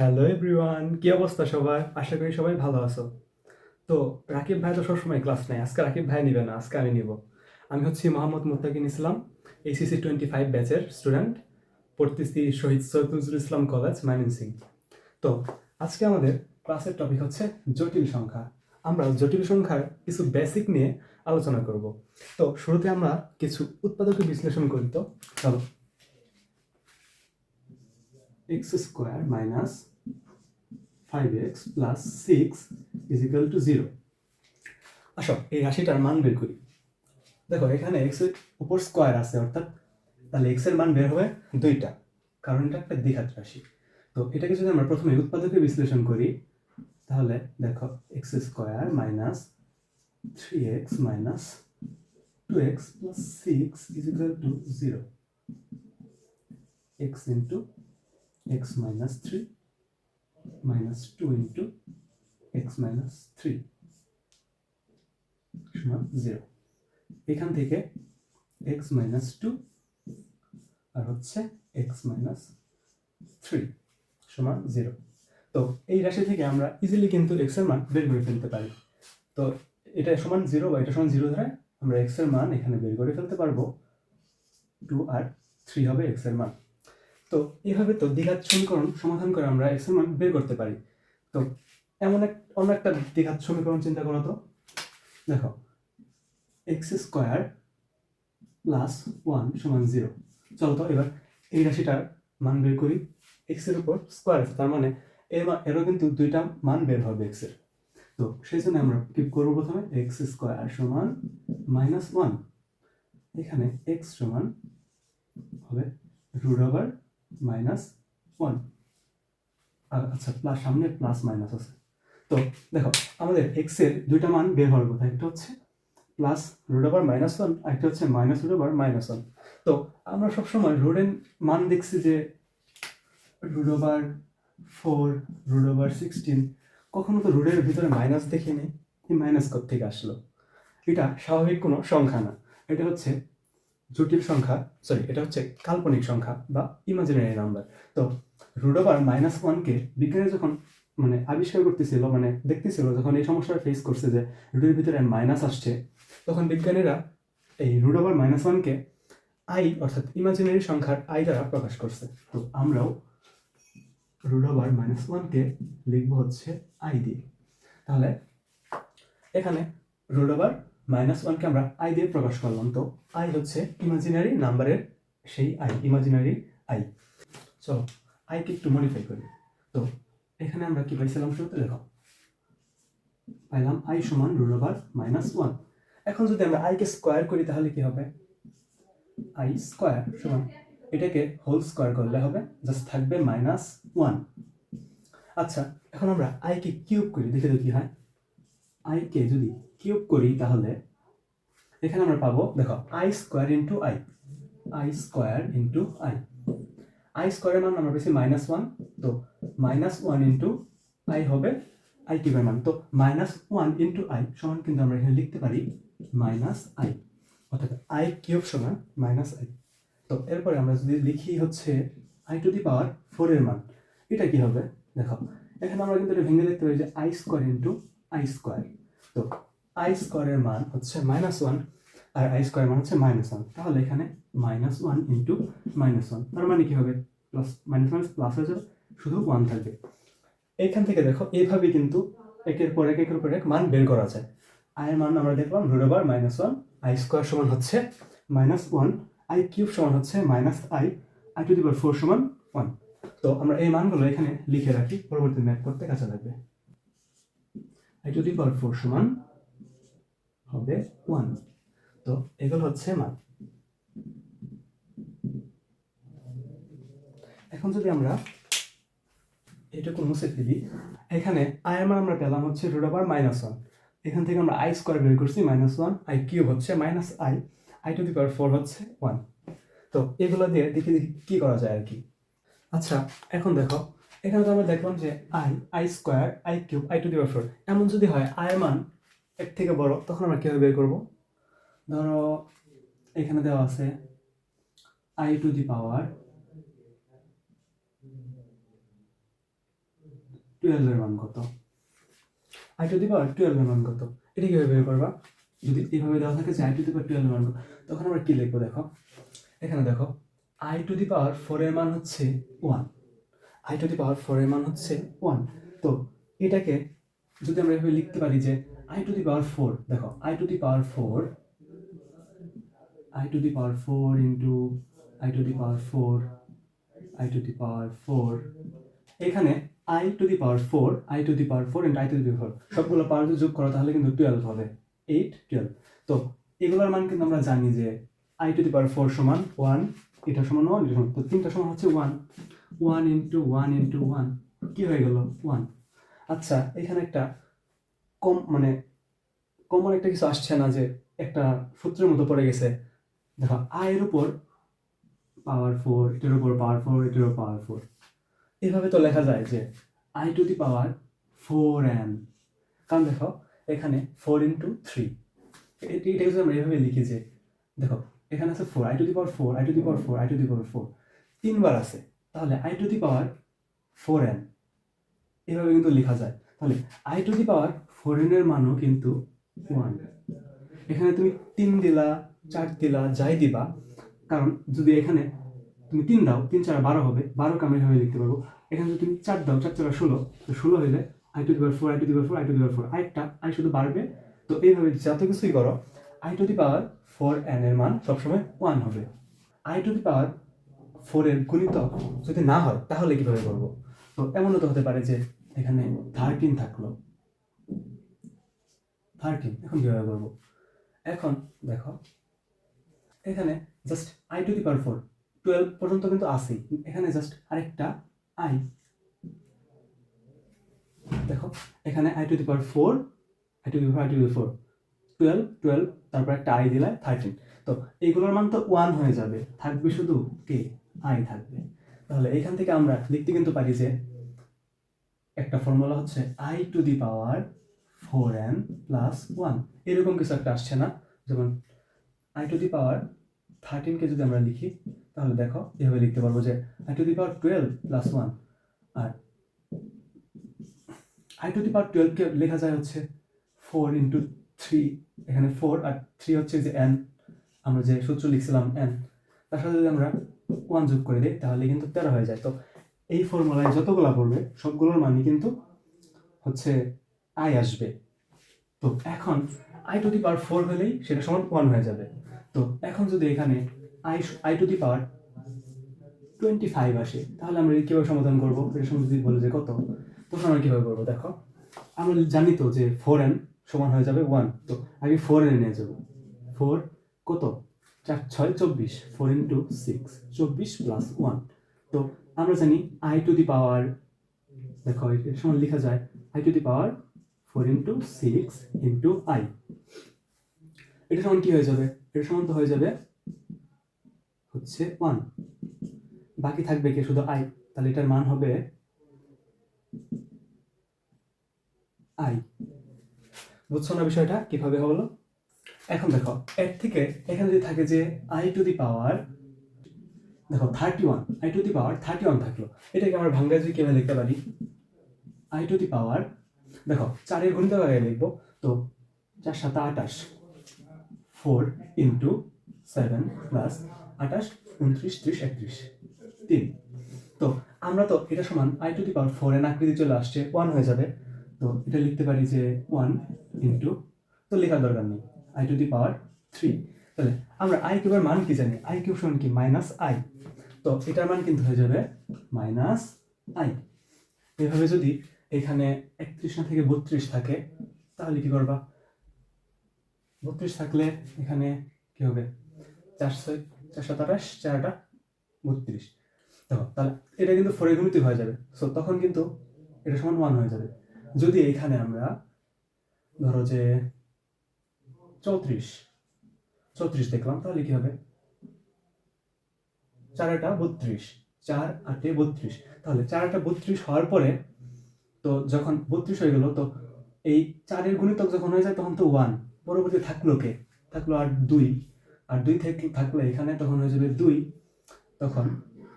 Hello everyone কি অবস্থা সবার? আশা করি সবাই ভালো আছো। তো রাকিব ভাই তো সবসময় ক্লাস নেয়, আজকে রাকিব ভাই নিবে না, আজকে আমি নিব। আমি হচ্ছি Mohammad Muttakin Islam HSC twenty five ব্যাচের স্টুডেন্ট পড়তেছি শহীদ সৈয়দ নজরুল ইসলাম কলেজ মাইমিনসিং তো আজকে আমাদের ক্লাসের টপিক হচ্ছে জটিল সংখ্যা। আমরা জটিল সংখ্যার কিছু বেসিক নিয়ে আলোচনা করব। তো শুরুতে আমরা কিছু উৎপাদকে বিশ্লেষণ করি তো, চলো। X square minus five x plus six is equal to zero আসো, এই রাশিটার মান বের করি। দেখো, এখানে এক্সের উপর স্কোয়ার আছে, অর্থাৎ তাহলে এক্সের মান বের হবে দুইটা, কারণ এটা একটা দ্বিঘাত রাশি। তো এটাকে যদি আমরা প্রথমে উৎপাদকে বিশ্লেষণ করি, তাহলে দেখো x square minus three x minus two x plus six is equal to zero x into x minus 3 minus 2 into x minus 3 সমান 0 এখান থেকে x minus 2 আর হচ্ছে x minus 3 সমান 0 তো এই রাশি থেকে আমরা ইজিলি কিন্তু x এর মান বের করে ফেলতে পারি। তো এটা সমান 0 বা এটা সমান 0 ধরে আমরা x এর মান এখানে বের করে ফেলতে পারব। 2 আর 3 হবে x এর মান। তো এইভাবে তো দ্বিঘাত সমীকরণ সমাধান করে আমরা এক্সের মান বের করতে পারি। তো এমন এক, অন্য একটা দ্বিঘাত সমীকরণ চিন্তা করো তো। দেখো এক্স স্কোয়ার প্লাস ওয়ান সমান জিরো চলো তো এবার এই রাশিটার মান বের করি। এক্সের উপর স্কোয়ার তার মানে এর এরও কিন্তু দুইটা মান বের হবে এক্সের। তো সেই জন্য আমরা কি করব প্রথমে এক্স স্কোয়ার সমান মাইনাস ওয়ান এখানে এক্স সমান হবে রুট ওভার মাইনাস ওয়ান আচ্ছা প্লাস সামনে প্লাস মাইনাস আছে। তো দেখো, আমাদের এক্সের দুইটা মান বের হওয়ার কথা। একটা হচ্ছে plus root over minus one আর একটা হচ্ছে minus root over minus one তো আমরা সবসময় রুটের মান দেখছি যে root over four root over sixteen কখনো তো রুটের ভিতরে মাইনাস দেখিনি। এই মাইনাস থেকে আসলো? এটা স্বাভাবিক কোনো সংখ্যা না। এটা হচ্ছে জটিল সংখ্যা সরি এটা হচ্ছে কাল্পনিক সংখ্যা বা ইমাজিনারি নাম্বার তো রুট ওভার মাইনাস ওয়ানকে বিজ্ঞানী যখন মানে আবিষ্কার করতেছিল মানে দেখতেছিল, যখন এই সমস্যাটা ফেস করছে যে রুটের ভিতরে মাইনাস আসছে, তখন বিজ্ঞানীরা এই রুট ওভার মাইনাস ওয়ানকে আই অর্থাৎ ইমাজিনারি সংখ্যার আই দ্বারা প্রকাশ করছে। তো আমরাও রুট ওভার মাইনাস ওয়ানকে লিখব হচ্ছে আই দিয়ে। তাহলে এখানে রুট ওভার মাইনাস ওয়ানকে আমরা আই দিয়ে প্রকাশ করলাম। তো আই হচ্ছে ইমাজিনারি নাম্বারের সেই আই ইমাজিনারি আই চলো আইকে একটু মডিফাই করি। তো এখানে আমরা কি পাইছিলাম শুরুতে? দেখো। পাইলাম আই সমান রুট ওভার মাইনাস ওয়ান এখন যদি আমরা আইকে স্কোয়ার করি, তাহলে কি হবে? আই স্কোয়ার সমান এটাকে হোল স্কোয়ার করলে হবে। জাস্ট থাকবে মাইনাস ওয়ান আচ্ছা এখন আমরা আইকে কিউব করি। দেখে তো কি হয় আইকে যদি কিউব করি তাহলে, এখানে আমরা পাবো, দেখো i square into i i square into i i স্কোয়ারের মান আমরা পেয়েছি মাইনাস ওয়ান তো মাইনাস ওয়ান ইন্টু আই হবে আই কিউবের মান। তো মাইনাস ওয়ান ইন্টু আই সমান কিন্তু আমরা এখানে লিখতে পারি মাইনাস আই অর্থাৎ আই কিউব সমান মাইনাস আই তো এরপরে আমরা যদি লিখি হচ্ছে আই টু দি পাওয়ার ফোরের মান, এটা কি হবে? দেখো, এখানে আমরা কিন্তু এটা ভেঙে দেখতে পারি যে i square into i square তো আই স্কোয়ারের মান হচ্ছে মাইনাস ওয়ান আর আই স্কোয়ার মান হচ্ছে মাইনাস ওয়ান তাহলে এখানে minus one into minus one তার মানে কি হবে? প্লাস মাইনাস মাইনাস প্লাস হয়ে যাবে, শুধু ওয়ান থাকবে। এইখান থেকে দেখো এইভাবে কিন্তু একের পর এক, একের পর এক মান বের করা যায়। আয়ের মান আমরা দেখলাম root over minus one i square সমান হচ্ছে মাইনাস ওয়ান আই কিউব সমান হচ্ছে minus i i to the power four সমান ওয়ান তো আমরা এই মানগুলো এখানে লিখে রাখি, পরবর্তী ম্যাথ করতে কাছে লাগবে। I to the power four সমান হবে ওয়ান তো এগুলো হচ্ছে মান। এখন যদি আমরা এটুকু মুছে ফেলি এখানে আয়ের মান আমরা পেলাম হচ্ছে রুট ওভার মাইনাস ওয়ান এখান থেকে আমরা আই স্কোয়ার বের করছি মাইনাস ওয়ান আই কিউব হচ্ছে minus i i to the power four হচ্ছে ওয়ান তো এগুলো দিয়ে দেখি দেখি কী করা যায় আর কি। আচ্ছা এখন দেখো, এখানে তো আমরা দেখলাম যে i i square i cube i to the power four এমন যদি হয় আয়ের মান এর থেকে বড়, তখন আমরা কীভাবে বের করব? ধরো, এখানে দেওয়া আছে আই টু দি পাওয়ার টুয়েলভের মান কত? আই টু দি পাওয়ার টুয়েলভের মান কত? এটা কীভাবে বের করবা? যদি এইভাবে দেওয়া থাকে যে আই টু দি পাওয়ার টুয়েলভের মান কত? তখন আমরা কী লিখব দেখো? এখানে দেখো আই টু দি পাওয়ার ফোরের মান হচ্ছে one i to the power ফোরের মান হচ্ছে ওয়ান তো এটাকে যদি আমরা এভাবে লিখতে পারি যে i to the power four দেখো i to the power four i to the power four into i to the power four i to the power four এখানে i to the power four i to the power four into i to the power four power যোগ করো তাহলে কিন্তু twelve হবে eight twelve তো এগুলোর মান কিন্তু আমরা জানি যে i to the power four সমান ওয়ান এটা সমান ওয়ান এটা সমান তো তিনটা সমান হচ্ছে one one into one into one কী হয়ে গেল? ওয়ান আচ্ছা এখানে একটা কম মানে কমন একটা কিছু আসছে না যে একটা সূত্রের মতো পড়ে গেছে। দেখো আয়ের উপর পাওয়ার ফোর এটার উপর পাওয়ার ফোর এটার উপর পাওয়ার ফোর এভাবে তো লেখা যায় যে i to the power four n কারণ দেখো, এখানে ফোর ইন্টু থ্রি এটাকে যদি আমরা এভাবে লিখি যে, দেখো, এখানে আছে four i to the power four i to the power four i to the power four তিনবার আছে, তাহলে i to the power four n এভাবে কিন্তু লেখা যায়। তাহলে i to the power four এনের মানও কিন্তু ওয়ান এখানে তুমি তিন দিলা, চার দিলা, যাই দিবা। কারণ যদি এখানে তুমি তিন দাও, তিন চার বারো হবে, বারোকে আমি এভাবে লিখতে পারব। এখানে যদি তুমি চার দাও, চার চার ষোলো, তো ষোলো হইলে i to the power four i to the power four i to the power four আরেকটা আই শুধু বাড়বে। তো এইভাবে যত কিছুই করো i to the power four n এর মান সবসময় ওয়ান হবে। I to the power four এর গুণিতক যদি না হয়, তাহলে কীভাবে করব? তো এমনও তো হতে পারে যে এখানে থার্টিন থাকল। থার্টিন এখন কীভাবে করব? এখন দেখো, এখানে just i to the power four twelve পর্যন্ত কিন্তু আসেই এখানে জাস্ট আরেকটা আই দেখো, এখানে i to the power four i to the power i to the four twelve twelve তারপর একটা আই দিলে থার্টিন তো এইগুলোর মান তো ওয়ান হয়ে যাবে, থাকবে শুধু কে? আই থাকবে, তাহলে এখান থেকে আমরা লিখতে কিন্তু পারি যে একটা ফর্মুলা হচ্ছে i to the power four n plus one. এরকম কিছু একটা আসছে না। যেমন আই টু দি পাওয়ার থার্টিনকে যদি আমরা লিখি, তাহলে দেখো এভাবে লিখতে পারব যে i to the power twelve plus one. R i to the power টুয়েলভকে লেখা যায় হচ্ছে ফোর ইন্টু থ্রি। এখানে ফোর আর থ্রি হচ্ছে যে এন। আমরা যে সূত্র লিখছিলাম এন, তার সাথে যদি আমরা ওয়ান যোগ করে দিই, তাহলে কিন্তু তেরো হয়ে যায়। তো এই ফর্মুলায় যতগুলা পড়বে, সবগুলোর মানই কিন্তু হচ্ছে আই আসবে। তো এখন i to the power four হলেই সেটা সমান ওয়ান হয়ে যাবে। তো এখন যদি এখানে i i to the power twenty five আসে, তাহলে আমরা এটা কীভাবে সমাধান করব? এর সময় যদি বলে যে কত, তখন আমরা কীভাবে করব? দেখো, আমরা জানি তো যে ফোর এন সমান হয়ে যাবে ওয়ান তো আগে ফোর এন নিয়ে যাব। ফোর কত? চার, ছয়, চব্বিশ। ফোর ইন্টু সিক্স চব্বিশ প্লাস ওয়ান তো আমরা জানি আই টু দি পাওয়ার দেখো, এর সময় লেখা যায় i to the power four into six into i এটা সমান কি হয়ে যাবে? এটা সমান তো হয়ে যাবে হচ্ছে ওয়ান বাকি থাকবে কি? শুধু আই তাহলে এটার মান হবে আই বুঝছ না বিষয়টা? কীভাবে হলো এখন দেখো, এর থেকে এখানে যদি থাকে যে আই টু দি পাওয়ার দেখো thirty one i to the power thirty one থাকল। এটাকে আমরা ভাঙ্গায় যদি কীভাবে লিখতে পারি? আই টু দি পাওয়ার দেখো, চারের গুণিত আগে লিখব। তো চার সাথে আটাশ ফোর ইন্টু সেভেন প্লাস আটাশ উনত্রিশ, ত্রিশ, একত্রিশ। তিন। তো আমরা তো এটা সমান i to the power four n আকৃতি চলে আসছে ওয়ান হয়ে যাবে। তো এটা লিখতে পারি যে ওয়ান ইন্টু তো লেখার দরকার নেই i to the power three তাহলে আমরা আই কিউবের মান কি জানি? আই কিউব সমান কি? মাইনাস আই তো এটার মান কিন্তু হয়ে যাবে মাইনাস আই এভাবে যদি এখানে একত্রিশ না থেকে বত্রিশ থাকে, তাহলে কি করবা? বত্রিশ থাকলে এখানে কি হবে? চারশো চারশো আঠাশ চারটা বত্রিশ। দেখো, তাহলে এটা কিন্তু ফোরে গুণিত হয়ে যাবে। সো তখন কিন্তু এটা সমান ওয়ান হয়ে যাবে। যদি এখানে আমরা ধরো যে চৌত্রিশ চৌত্রিশ দেখলাম, তাহলে কি হবে? চার আটা বত্রিশ, চার আটে বত্রিশ। তাহলে চার আটা বত্রিশ হওয়ার পরে তো যখন বত্রিশ হয়ে গেল, তো এই চারের গুণিতক যখন হয়ে যায়, তখন তো ওয়ান পরবর্তী থাকল কে? থাকল আর দুই। আর দুই থেকে, থাকলে এখানে তখন হয়ে যাবে দুই, তখন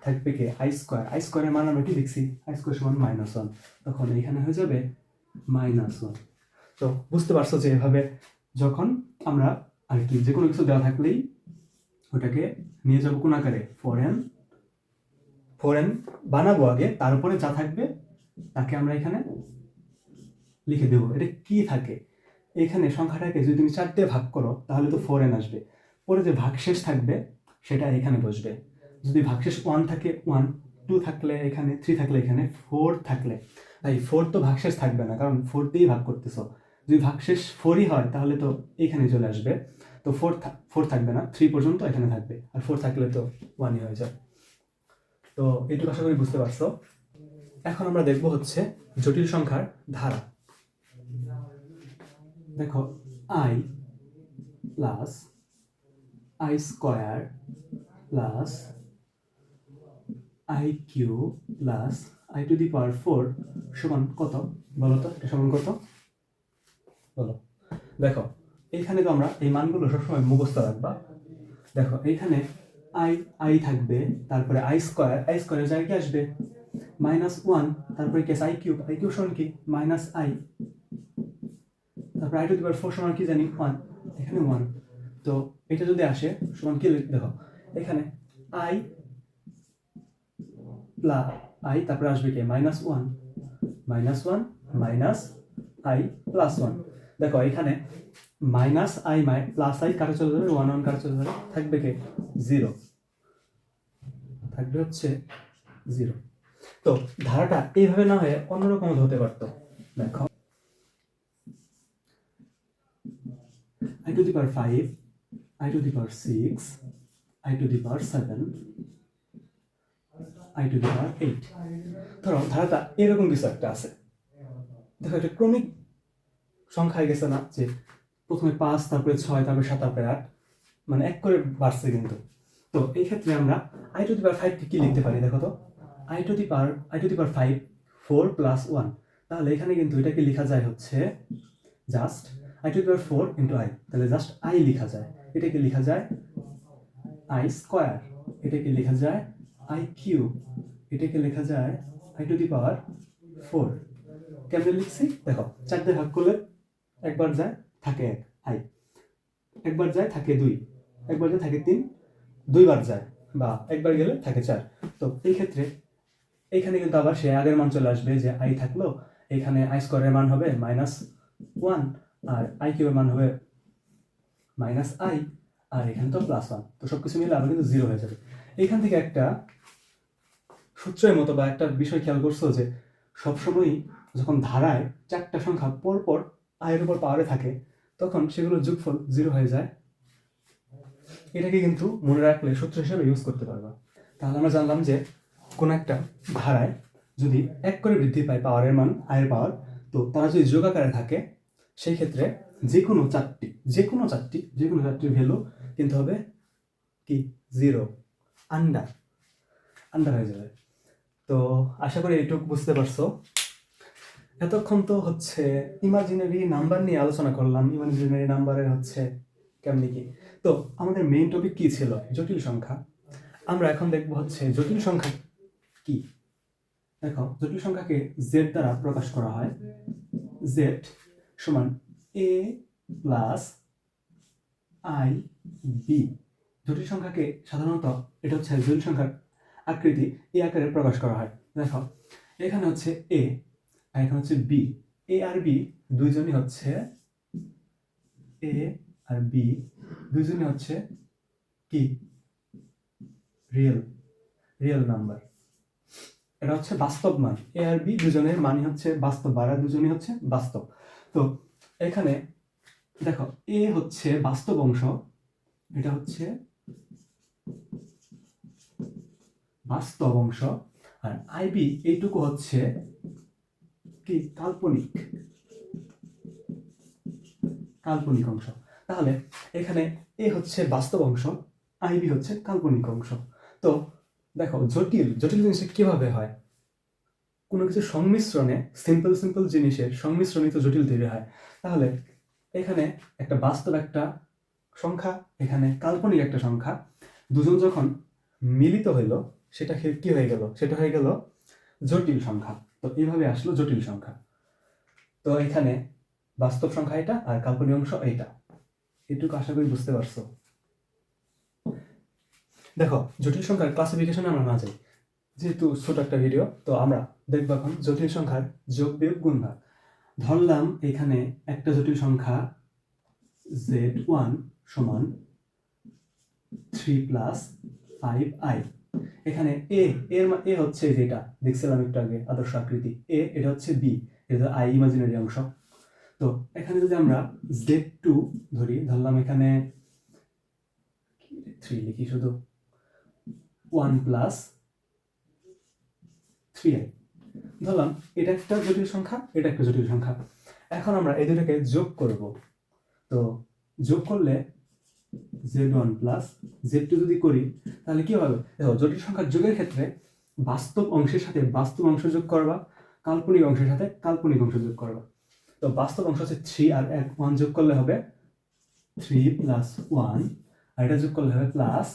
থাকবে কে? আই স্কোয়ার আই স্কোয়ারের মান আমরা কি লিখছি? আই স্কোয়ার সমান মাইনাস ওয়ান তখন এখানে হয়ে যাবে মাইনাস ওয়ান তো বুঝতে পারছ যে এভাবে যখন আমরা আর কি যে কোনো কিছু দেওয়া থাকলেই ওটাকে নিয়ে যাব কোন আকারে? ফোর এন ফোর এন বানাবো আগে তার উপরে যা থাকবে তাকে আমরা এখানে লিখে দেবো। এটা কি থাকে? এখানে সংখ্যাটাকে যদি তুমি চার দিয়ে ভাগ করো, তাহলে তো ফোর এন আসবে। পরে যে ভাগশেষ থাকবে, সেটা এখানে বসবে। যদি ভাগশেষ ওয়ান থাকে ওয়ান টু থাকলে এখানে থ্রি থাকলে এখানে ফোর থাকলে। তাই ফোর তো ভাগশেষ থাকবে না, কারণ ফোর দিয়েই ভাগ করতেছ। যদি ভাগশেষ ফোরই হয়, তাহলে তো এখানে চলে আসবে। তো ফোর ফোর থাকবে না থ্রি পর্যন্ত এখানে থাকবে। আর ফোর থাকলে তো ওয়ানই হয়ে যায়। তো এইটুকু আশা করি বুঝতে পারছ। এখন আমরা দেখব হচ্ছে জটিল সংখ্যার ধারা। দেখো i plus i square plus i cube plus i to the power four সমান কত? বলো তো, এটা সমান কত? বলো। দেখো, এইখানে তো আমরা এই মানগুলো সবসময় মুখস্থ রাখবা। দেখো, এইখানে আই আই থাকবে, তারপরে আই স্কোয়ার আই স্কোয়ারের জায়গায় কি আসবে? মাইনাস ওয়ান তারপরে case i cube i cube সমান কি? মাইনাস আই তারপরে i to the power four সমান কি জানি? ওয়ান এখানে ওয়ান তো এটা যদি আসে, সমান কি? দেখো, এখানে আই প্লাস আই তারপরে আসবে কি? Minus one minus one minus i plus one দেখো, এখানে মাইনাস আই মাই প্লাস আই কাটা চলে যাবে ওয়ান ওয়ান কাটা চলে যাবে থাকবে কি? জিরো থাকবে হচ্ছে জিরো তো ধারাটা এইভাবে না হয়ে অন্যরকম হতে পারতো। দেখো। I to the power five i to the power six i to the power seven i to the power eight ধরো, ধারাটা এরকম কিছু একটা আছে। দেখো, এটা ক্রমিক সংখ্যায় গেছে না, যে প্রথমে পাঁচ, তারপরে ছয়, তারপরে সাত, তারপরে আট মানে এক করে বাড়ছে কিন্তু। তো এই ক্ষেত্রে আমরা আই টু দি পাওয়ার ফাইভকে কি লিখতে পারি, দেখো তো? I to the power i to the power five four plus one তাহলে এখানে কিন্তু এটাকে লেখা যায় হচ্ছে just i to the power four into i তাহলে জাস্ট আই লেখা যায়। এটাকে লেখা যায় আই স্কোয়ার এটাকে লেখা যায় আই কিউব এটাকে লেখা যায় i to the power four কেমনে লিখছি? দেখো, চারটে ভাগ করলে একবার যায়, থাকে এক আই একবার যায়, থাকে দুই। একবার যায়, থাকে তিন। দুইবার যায় বা একবার গেলে থাকে চার। তো এই ক্ষেত্রে এইখানে কিন্তু আবার সে আগের মান চলে আসবে যে আই থাকল। এখানে আই স্কোয়ারের মান হবে মাইনাস ওয়ান আর আই কিউবের মান হবে মাইনাস আই আর এখানে তো প্লাস ওয়ান তো সব কিছু মিলে আবার কিন্তু জিরো হয়ে যাবে। এখান থেকে একটা সূত্রের মতো বা একটা বিষয় খেয়াল করছ যে সবসময়ই যখন ধারায় চারটা সংখ্যা পর পর আয়ের উপর পাওয়ারে থাকে, তখন সেগুলো যোগফল জিরো হয়ে যায়। এটাকে কিন্তু মনে রাখলে সূত্র হিসেবে ইউজ করতে পারবা। তাহলে আমরা জানলাম যে কোন একটা ধারায় যদি এক করে বৃদ্ধি পায় পাওয়ারের মান, আয়ের পাওয়ার, তো তারা যদি যোগ আকারে থাকে, সেই ক্ষেত্রে যে কোনো চারটি যে কোনো চারটি যে কোনো চারটির ভ্যালু কিন্তু হবে কি? জিরো আন্ডার আন্ডার হয়ে যাবে। তো আশা করি এইটুকু বুঝতে পারছ। এতক্ষণ তো হচ্ছে ইমাজিনারি নাম্বার নিয়ে আলোচনা করলাম। ইমাজিনারি নাম্বারের হচ্ছে কেমনি কি? তো আমাদের মেইন টপিক কি ছিল? জটিল সংখ্যা। আমরা এখন দেখব হচ্ছে জটিল সংখ্যা কি? দেখো, জটিল সংখ্যাকে জেড দ্বারা প্রকাশ করা হয় জেড সমান এ প্লাস আই বি জটিল সংখ্যাকে সাধারণত এটা হচ্ছে জটিল সংখ্যার আকৃতি, এই আকারে প্রকাশ করা হয়। দেখো, এখানে হচ্ছে এ আর এখানে হচ্ছে বি এ আর বি দুইজনই হচ্ছে এ আর বি দুইজনই হচ্ছে কি? রিয়েল রিয়েল নাম্বার এটা হচ্ছে বাস্তব মান এ আর বি দুজনের মানই হচ্ছে বাস্তব, আর দুজনই হচ্ছে বাস্তব। তো এখানে দেখো এ হচ্ছে বাস্তব অংশ, এটা হচ্ছে বাস্তব অংশ, আর আইবি এইটুকু হচ্ছে কি? কাল্পনিক। কাল্পনিক অংশ। তাহলে এখানে এ হচ্ছে বাস্তব অংশ আইবি হচ্ছে কাল্পনিক অংশ। তো দেখো, জটিল জটিল জিনিস কীভাবে হয়? কোনো কিছু সংমিশ্রণে সিম্পল সিম্পল জিনিসের সংমিশ্রণে তো জটিল তৈরি হয়। তাহলে এখানে একটা বাস্তব একটা সংখ্যা, এখানে কাল্পনিক একটা সংখ্যা। দুজন যখন মিলিত হইল, সেটা কি হয়ে গেল? সেটা হয়ে গেল জটিল সংখ্যা। তো এইভাবে আসলো জটিল সংখ্যা। তো এখানে বাস্তব সংখ্যা এটা আর কাল্পনিক অংশ এইটা। এটুকু আশা করি বুঝতে পারছ। দেখো, জটিল সংখ্যার ক্লাসিফিকেশনে আমরা না যাই। যেহেতু ছোট একটা ভিডিও তো আমরা দেখব এখন জটিল সংখ্যার যোগ বিয়োগ গুণ ভাগ ধরলাম এখানে একটা জটিল সংখ্যা জেড ওয়ান সমান থ্রি প্লাস ফাইভ আই এখানে এ এর এ হচ্ছে যেটা দেখছিলাম একটু আগে, আদর্শ আকৃতি। এ এটা হচ্ছে বি এটা আই ইমাজিনারি অংশ। তো এখানে যদি আমরা জেড টু ধরি, ধরলাম এখানে থ্রি লিখি শুধু? ওয়ান প্লাস থ্রি আই ধরলাম, এটা একটা জটিল সংখ্যা, এটা একটা জটিল সংখ্যা। এখন আমরা এই দুটাকে যোগ করব। তো যোগ করলে z one plus z two যদি করি, তাহলে কি হবে? দেখো, জটিল সংখ্যার যোগের ক্ষেত্রে বাস্তব অংশের সাথে বাস্তব অংশ যোগ করবা, কাল্পনিক অংশের সাথে কাল্পনিক অংশ যোগ করবা। তো বাস্তব অংশ হচ্ছে থ্রি, আর এক, ওয়ান যোগ করলে হবে থ্রি প্লাস ওয়ান, আর এটা যোগ করলে হবে plus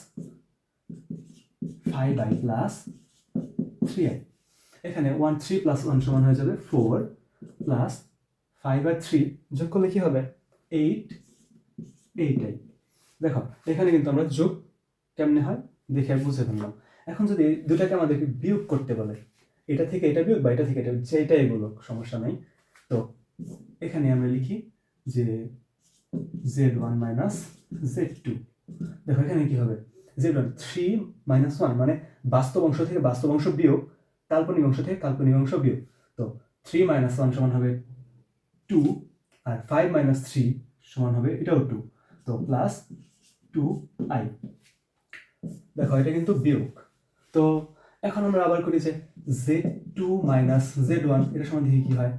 five i plus three i এখানে ওয়ান থ্রি প্লাস ওয়ান সমান হয়ে যাবে ফোর প্লাস ফাইভ আর থ্রি যোগ করলে কি হবে? এইট এইট আই দেখো, এখানে কিন্তু আমরা যোগ কেমনে হয়? দেখে বুঝে ফেললাম। এখন যদি দুটাকে আমাদেরকে বিয়োগ করতে বলে, এটা থেকে এটা বিয়োগ বা এটা থেকে এটা যেটাই বলুক, সমস্যা নাই। তো এখানে আমরা লিখি যে z one minus z two দেখো, এখানে কি হবে? ওয়ান থ্রি মাইনাস ওয়ান মানে বাস্তব অংশ থেকে বাস্তব অংশ বিয়োগ, কাল্পনিক অংশ থেকে কাল্পনিক অংশ বিয়োগ। তো থ্রি মাইনাস ওয়ান সমান হবে টু আর ফাইভ মাইনাস থ্রি সমান হবে এটাও টু তো প্লাস টু আই দেখো, এটা কিন্তু বিয়োগ। তো এখন আমরা আবার করি যে z two minus z one এটা সমান দেখি কি হয়?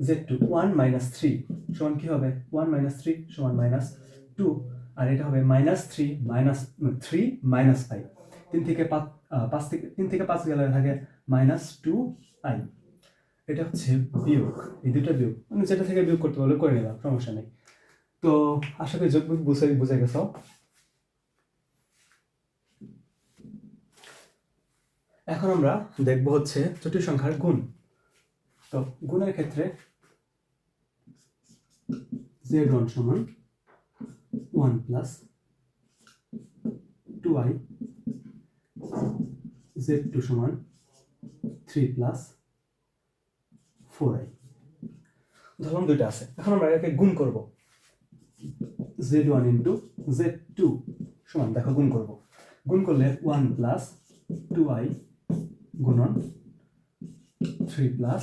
Z two one minus three সমান কি হবে? ওয়ান মাইনাস থ্রি সমান মাইনাস টু আর এটা হবে minus three minus three minus five তিন থেকে পাঁচ থেকে, তিন থেকে পাঁচ গেলে থাকে মাইনাস টু আই এটা হচ্ছে বিয়োগ, এই দুটো বিয়োগ। মানে যেটা থেকে বিয়োগ করতে বলে করে নিলাম, সমস্যা নেই। তো আশা করি যোগ বুঝে বুঝে গেছ। এখন আমরা দেখব হচ্ছে জটিল সংখ্যার গুণ। তো গুণের ক্ষেত্রে জেড ওয়ান সমান one plus two i z two সমান থ্রি প্লাস ফোর আই ধরলাম দুইটা আছে। এখন আমরা এটাকে গুণ করব। Z one into z two সমান দেখো গুণ করব। গুণ করলে ওয়ান প্লাস টু আই গুণন থ্রি প্লাস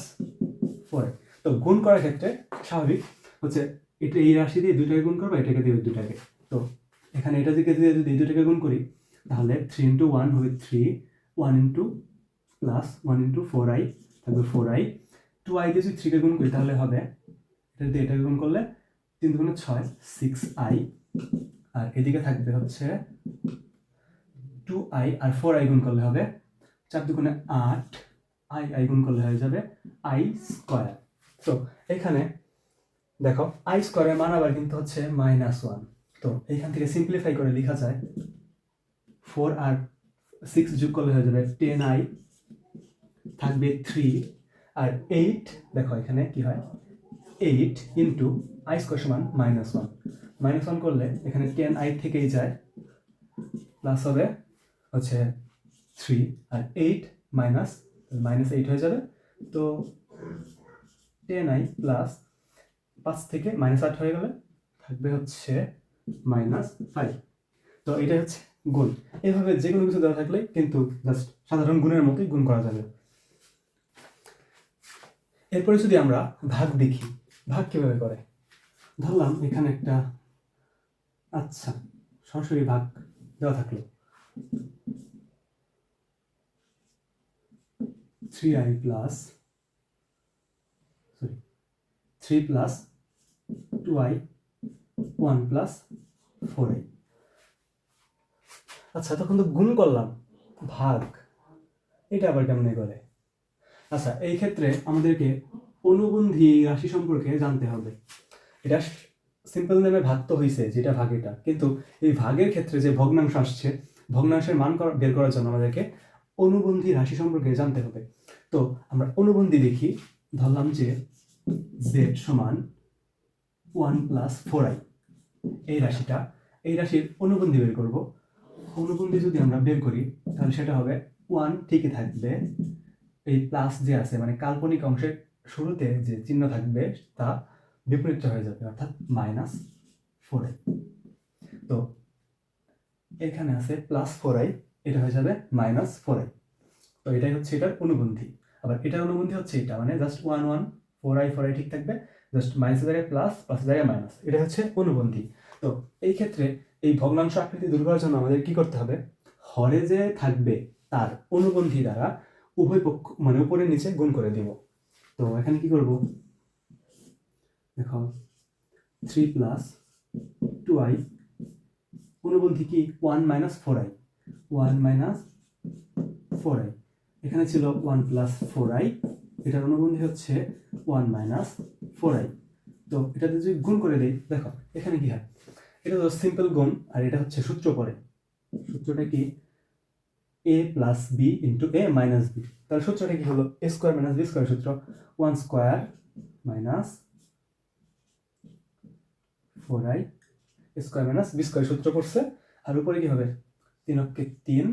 ফোর তো গুণ করার ক্ষেত্রে স্বাভাবিক হচ্ছে এটা এই রাশি দিয়ে দুইটাকে গুণ করব, এটাকে দিয়ে দুইটাকে। তো এখানে এটা দিকে দিয়ে যদি এই দুইটাকে গুণ করি, তাহলে থ্রি ইন্টু ওয়ান হবে three one into plus one into four i থাকবে ফোর আই টু আই দিয়ে যদি থ্রিকে গুণ করি, তাহলে হবে, এটা দিয়ে এটাকে গুণ করলে, তিন দুগুণে ছয় সিক্স আই আর এদিকে থাকবে হচ্ছে টু আই আর ফোর আই গুণ করলে হবে, চার দুগুণে আট আই আই গুণ করলে হয়ে যাবে আই স্কোয়ার তো এখানে দেখো আই স্কোয়ারের মান আবার কিন্তু হচ্ছে মাইনাস ওয়ান তো এইখান থেকে সিম্পলিফাই করে লেখা যায় ফোর আর সিক্স যোগ করলে হয়ে যাবে টেন আই থাকবে থ্রি আর এইট দেখো এখানে কি হয়? এইট ইন্টু আই স্কোয়ার সমান মাইনাস ওয়ান মাইনাস ওয়ান করলে এখানে টেন আই থেকেই যায় প্লাস হবে হচ্ছে থ্রি আর এইট মাইনাস মাইনাস এইট হয়ে যাবে। তো টেন আই প্লাস পাঁচ থেকে মাইনাস আট হয়ে গেলে থাকবে হচ্ছে মাইনাস ফাইভ তো এটা হচ্ছে গুণ। এভাবে যে কোনো কিছু দেওয়া থাকলে কিন্তু জাস্ট সাধারণ গুণের মতোই গুণ করা যাবে। এরপরে যদি আমরা ভাগ দেখি, ভাগ কীভাবে করে? ধরলাম এখানে একটা আচ্ছা সরাসরি ভাগ দেওয়া থাকল। Three i plus sorry three plus two i one plus four আচ্ছা তখন তো গুণ করলাম। ভাগ। এটা আবার কেমনে করে? আচ্ছা এই ক্ষেত্রে আমাদেরকে অনুবন্ধী রাশি সম্পর্কে জানতে হবে। এটা সিম্পল নেমে ভাগ তো হয়েছে যেটা ভাগ এটা। কিন্তু এই ভাগের ক্ষেত্রে যে ভগ্নাংশ আসছে, ভগ্নাংশের মান বের করার জন্য আমাদেরকে অনুবন্ধী রাশি সম্পর্কে জানতে হবে। তো, আমরা অনুবন্ধী দেখি, ধরলাম যে জেড সমান ওয়ান প্লাস ফোর আই। এই রাশিটা, এই রাশির অনুবন্ধী বের করব। অনুবন্ধী যদি আমরা বের করি, তাহলে সেটা হবে ওয়ান ঠিকই থাকবে এই প্লাস যে আছে মানে কাল্পনিক অংশের শুরুতে যে চিহ্ন থাকবে, তা বিপরীত হয়ে যাবে, অর্থাৎ মাইনাস ফোর আই। তো এখানে আছে প্লাস ফোর আই, এটা হয়ে যাবে মাইনাস ফোর আই। তো এটাই হচ্ছে এটার অনুবন্ধী। আবার এটার অনুবন্ধী হচ্ছে এটা মানে just one one, four i four i ঠিক থাকবে। জাস্ট মাইনাসের জায়গায় প্লাস প্লাসের জায়গায় মাইনাস এটা হচ্ছে অনুবন্ধী। তো এই ক্ষেত্রে এই ভগ্নাংশ আকৃতি দূর করার জন্য আমাদের কি করতে হবে? হরে যে থাকবে তার অনুবন্ধী দ্বারা উভয় পক্ষ মানে উপরে নিচে গুণ করে দিব। তো এখানে কি করব? দেখো থ্রি প্লাস টু আই অনুবন্ধী কি? One minus four i one minus four i এখানে ছিল ওয়ান প্লাস ফোর আই এটার অনুবন্ধী হচ্ছে ওয়ান মাইনাস ফোর আই। তো এটাতে যদি গুণ করে দিই, দেখো, এখানে কি হয়? এটা তো সিম্পল গুণ, আর এটা হচ্ছে সূত্র পড়ে। সূত্রটা কি? A plus b into a minus b তাহলে সূত্রটা কি হলো? A square minus b square সূত্র। One square minus four i square minus b square সূত্র পড়ছে। আর উপরে কি হবে? তিন অক্ষে তিন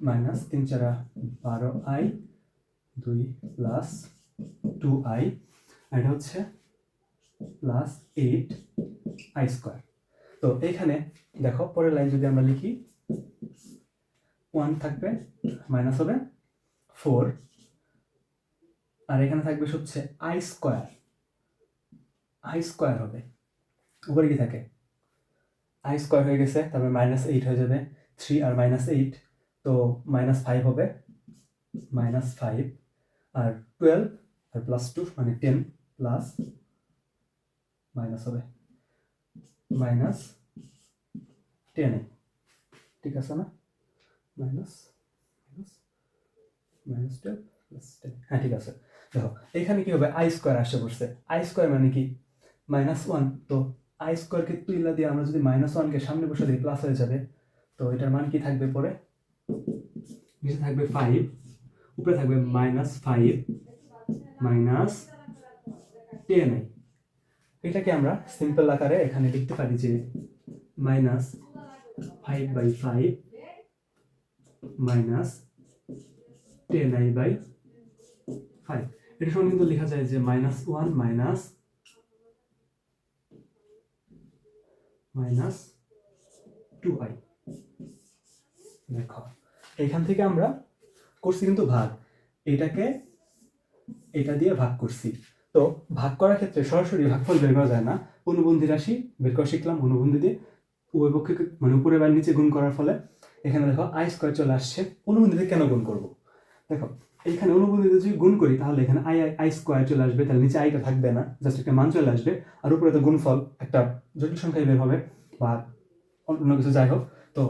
মাইনাস তিন চারা বারো আই দুই প্লাস টু আই এটা হচ্ছে প্লাস এইট আই স্কোয়ার তো এইখানে দেখো, পরের লাইন যদি আমরা লিখি ওয়ান থাকবে মাইনাস হবে ফোর আর এখানে থাকবে হচ্ছে আই স্কোয়ার আই স্কোয়ার হবে। উপরে কি থাকে? আই স্কোয়ার হয়ে গেছে, তারপরে মাইনাস এইট হয়ে যাবে। থ্রি আর মাইনাস এইট তো মাইনাস ফাইভ হবে। মাইনাস ফাইভ আর টুয়েলভ আর প্লাস টু মানে টেন প্লাস মাইনাস হবে। মাইনাস টেনে ঠিক আছে না? Minus minus minus twelve plus ten হ্যাঁ ঠিক আছে। দেখো, এখানে কি হবে? আই স্কোয়ার আসে পড়ছে আই স্কোয়ার মানে কি? মাইনাস ওয়ান তো আই স্কোয়ারকে তুইলা দিয়ে আমরা যদি মাইনাস ওয়ানকে সামনে বসে দিই প্লাস হয়ে যাবে। তো এটার মান কি থাকবে পরে? নিচে থাকবে ফাইভ উপরে থাকবে minus five minus ten i এটাকে আমরা সিম্পল আকারে এখানে লিখতে পারি যে minus five by five minus ten i by five এটা সঙ্গে কিন্তু লেখা যায় যে minus one minus minus two i দেখো, এখান থেকে আমরা করছি কিন্তু ভাগ। এটাকে এটা দিয়ে ভাগ করছি। তো ভাগ করার ক্ষেত্রে সরাসরি ভাগফল বের করা যায় না। অনুবন্ধী রাশি বের করা শিখলাম অনুবন্ধী দিয়ে। উভয় পক্ষে মানে উপরে বা নিচে গুণ করার ফলে এখানে দেখো আই স্কোয়ার চলে আসছে। অনুবন্ধীতে কেন গুণ করব? দেখো এখানে অনুবন্ধীতে যদি গুণ করি তাহলে এখানে আই আই স্কোয়ার চলে আসবে। তাহলে নিচে আইটা থাকবে না। জাস্ট একটা মান চলে আসবে। আর উপরে তো গুণফল, একটা জটিল সংখ্যায় বের হবে বা অন্য কিছু যাই হোক। তো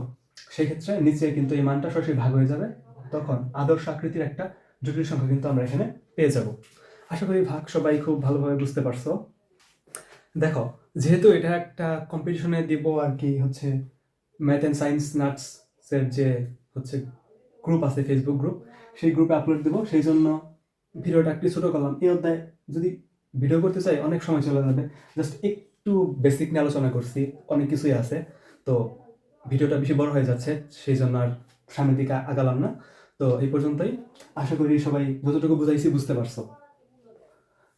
সেক্ষেত্রে নিচে কিন্তু এই মানটা সরাসরি ভাগ হয়ে যাবে। তখন আদর্শ আকৃতির একটা জটিল সংখ্যা কিন্তু আমরা এখানে পেয়ে যাব। আশা করি ভাগ সবাই খুব ভালোভাবে বুঝতে পারছ। দেখো, যেহেতু এটা একটা কম্পিটিশনে দিব আর কি হচ্ছে ম্যাথ অ্যান্ড সায়েন্স নাটস এর যে হচ্ছে গ্রুপ আছে ফেসবুক গ্রুপ সেই গ্রুপে আপলোড দেবো। সেই জন্য ভিডিওটা একটু ছোটো করলাম। এই অধ্যায় যদি ভিডিও করতে চাই, অনেক সময় চলে যাবে। জাস্ট একটু বেসিক নিয়ে আলোচনা করছি, অনেক কিছুই আছে। তো ভিডিওটা বেশি বড় হয়ে যাচ্ছে, সেই জন্য আর সামনের দিকে আগালাম না। তো এই পর্যন্তই। আশা করি সবাই যতটুকু বুঝাইছি বুঝতে পারছ।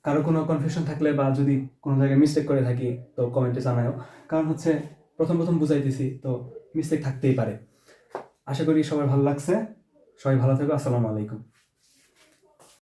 কারও কোনো কনফিউশন থাকলে বা যদি কোনো জায়গায় মিস্টেক করে থাকি, তো কমেন্টে জানাও কারণ হচ্ছে প্রথম প্রথম বুঝাইতেছি, তো মিস্টেক থাকতেই পারে। আশা করি সবাই ভালো লাগছে। সবাই ভালো থাকো, আসসালামু আলাইকুম।